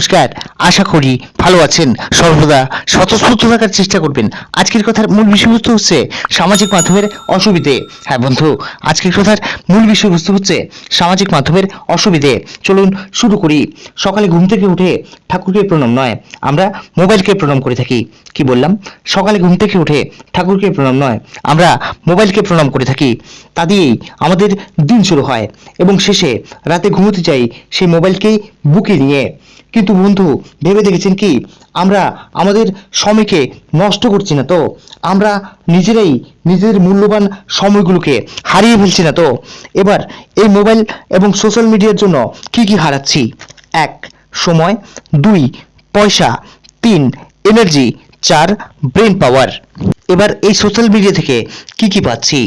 নমস্কার আশা করি ভালো আছেন, সর্বদা স্বতঃস্ফূর্ত থাকার চেষ্টা করবেন। আজকের কথার মূল বিষয়বস্তু হচ্ছে সামাজিক মাধ্যমের অসুবিধে। হ্যাঁ বন্ধু, আজকের কথার মূল বিষয়বস্তু হচ্ছে সামাজিক মাধ্যমের অসুবিধে। চলুন শুরু করি। সকালে ঘুম থেকে উঠে ঠাকুরকে প্রণাম নয়, আমরা মোবাইলকে প্রণাম করে থাকি। কি বললাম? সকালে ঘুম থেকে উঠে ঠাকুরকে প্রণাম নয়, আমরা মোবাইলকে প্রণাম করে থাকি। তা দিয়েই আমাদের দিন শুরু হয় এবং শেষে রাতে ঘুমোতে যাই সেই মোবাইলকেই বুকে নিয়ে। কিন্তু বন্ধু, ভেবে দেখেছেন কি? আমরা আমাদের সময়কে নষ্ট করছি না তো। আমরা নিজেরাই নিজেদের মূল্যবান সময়গুলোকে হারিয়ে ফেলছি না তো। এবার এই মোবাইল এবং সোশ্যাল মিডিয়ার জন্য কি কি হারাচ্ছি? এক, সময়। দুই, পয়সা। তিন, এনার্জি। চার, ব্রেন পাওয়ার। এবার এই সোশ্যাল মিডিয়া থেকে কি কি পাচ্ছি?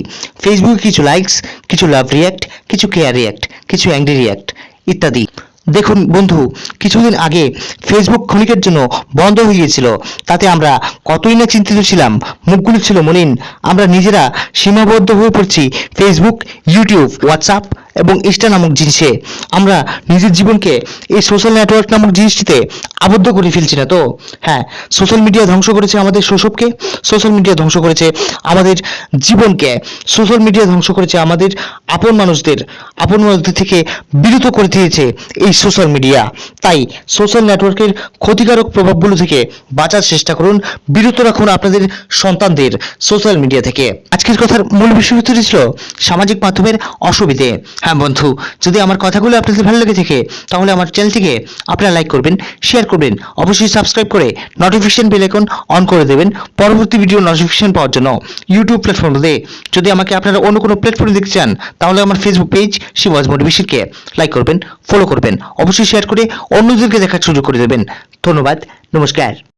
ফেসবুকে কিছু লাইকস কিছু লাভ রিয়াক্ট কিছু কেয়ার রিয়াক্ট কিছু অ্যাংরি রিয়াক্ট ইত্যাদি। দেখুন বন্ধু, কিছুদিন আগে ফেসবুক ক্ষণিকের জন্য বন্ধ হয়ে গিয়েছিল। তাতে আমরা কতই না চিন্তিত ছিলাম, মুখগুলি ছিল মলিন। আমরা নিজেরা সীমাবদ্ধ হয়ে পড়ছি ফেসবুক ইউটিউব হোয়াটসঅ্যাপ এবং ইনস্টা নামক জিনিসে আমরা নিজের জীবনকে এই সোশ্যাল নেটওয়ার্ক নামক জিনিসটিতে আবদ্ধ করে ফেলছি না তো? হ্যাঁ সোশ্যাল মিডিয়া ধ্বংস করেছে আমাদের শৈশবকে সোশ্যাল মিডিয়া ধ্বংস করেছে আমাদের জীবনকে সোশ্যাল মিডিয়া ধ্বংস করেছে আমাদের আপন মানুষদের আপন মানুষদের থেকে বিরত করে দিয়েছে এই সোশ্যাল মিডিয়া তাই সোশ্যাল নেটওয়ার্কের ক্ষতিকারক প্রভাবগুলো থেকে বাঁচার চেষ্টা করুন, বিরত রাখুন আপনাদের সন্তানদের সোশ্যাল মিডিয়া থেকে। আজকের কথার মূল বিষয়বস্তু ছিল সামাজিক মাধ্যমের অসুবিধে। হ্যাঁ বন্ধু, যদি আমার কথাগুলো আপনাদের ভালো লেগে থাকে, তাহলে আমার চ্যানেলটিকে আপনারা লাইক করবেন শেয়ার করবেন, অবশ্যই সাবস্ক্রাইব করে নোটিফিকেশন বেল আইকন অন করে দেবেন পরবর্তী ভিডিও নোটিফিকেশন পাওয়ার জন্য। ইউটিউব প্ল্যাটফর্মে যদি আমাকে আপনারা অন্য কোনো প্ল্যাটফর্মে দেখতে চান, তাহলে আমার ফেসবুক পেজ শিবাজ মোটিভেশনকে লাইক করবেন ফলো করবেন, অবশ্যই শেয়ার করে অন্যদেরকে দেখার সুযোগ করে দেবেন। ধন্যবাদ, নমস্কার।